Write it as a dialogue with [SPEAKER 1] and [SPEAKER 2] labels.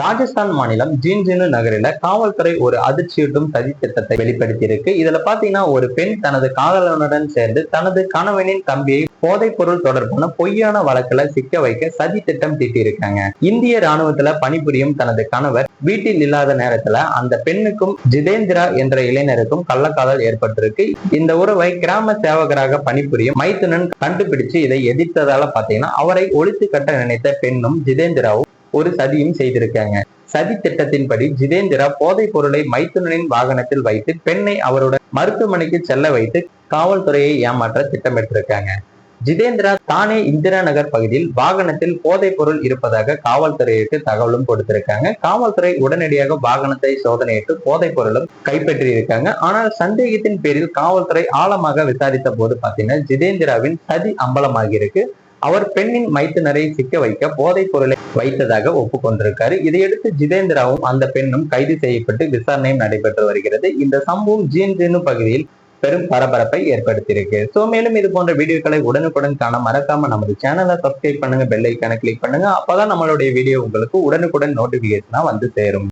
[SPEAKER 1] ராஜஸ்தான் மாநிலம் ஜின்ஜினு நகரில காவல்துறை ஒரு அதிர்ச்சியூட்டும் சதி திட்டத்தை வெளிப்படுத்தி இருக்கு இதுல பாத்தீங்கன்னா ஒரு பெண் தனது காதலனுடன் சேர்ந்து தனது கணவனின் தம்பியை போதைப் பொருள் தொடர்பான பொய்யான வழக்குல சிக்க வைக்க சதி திட்டம் தீட்டியிருக்காங்க. இந்திய ராணுவத்துல பணிபுரியும் தனது கணவர் வீட்டில் இல்லாத நேரத்துல அந்த பெண்ணுக்கும் ஜிதேந்திரா என்ற இளைஞருக்கும் கள்ளக்காதல் ஏற்பட்டிருக்கு. இந்த உறவை கிராம சேவகராக பணிபுரியும் மைத்துனன் கண்டுபிடிச்சு இதை எதிர்த்ததால பாத்தீங்கன்னா அவரை ஒழித்து கட்ட நினைத்த பெண்ணும் ஜிதேந்திராவும் ஒரு சதியும் செய்திருக்காங்க. சதி திட்டத்தின்படி ஜிதேந்திரா போதைப் பொருளை மைத்துனனின் வாகனத்தில் வைத்து பெண்ணை அவருடன் மருத்துவமனைக்கு செல்ல வைத்து காவல்துறையை ஏமாற்ற திட்டமிட்டிருக்காங்க ஜிதேந்திரா தானே இந்திரா நகர் பகுதியில் வாகனத்தில் போதைப் பொருள் இருப்பதாக காவல்துறையிற்கு தகவலும் கொடுத்திருக்காங்க. காவல்துறை உடனடியாக வாகனத்தை சோதனையிட்டு போதைப் பொருளும் கைப்பற்றியிருக்காங்க. ஆனால் சந்தேகத்தின் பேரில் காவல்துறை ஆழமாக விசாரித்த போது பார்த்தீங்கன்னா ஜிதேந்திராவின் சதி அம்பலமாகியிருக்கு. அவர் பெண்ணின் மைத்துனரை சிக்க வைக்க போதைப் பொருளை வைத்ததாக ஒப்புக்கொண்டிருக்காரு. இதையடுத்து ஜிதேந்திராவும் அந்த பெண்ணும் கைது செய்யப்பட்டு விசாரணையும் நடைபெற்று வருகிறது. இந்த சம்பவம் ஜீன் பகுதியில் பெரும் பரபரப்பை ஏற்படுத்தியிருக்கு. சோ மேலும் இது போன்ற வீடியோக்களை உடனுக்குடன் காண மறக்காம நமது சேனலை சப்ஸ்கிரைப் பண்ணுங்க பெல் ஐக்கான கிளிக் பண்ணுங்க. அப்பதான் நம்மளுடைய வீடியோ உங்களுக்கு உடனுக்குடன் நோட்டிபிகேஷனா வந்து சேரும்.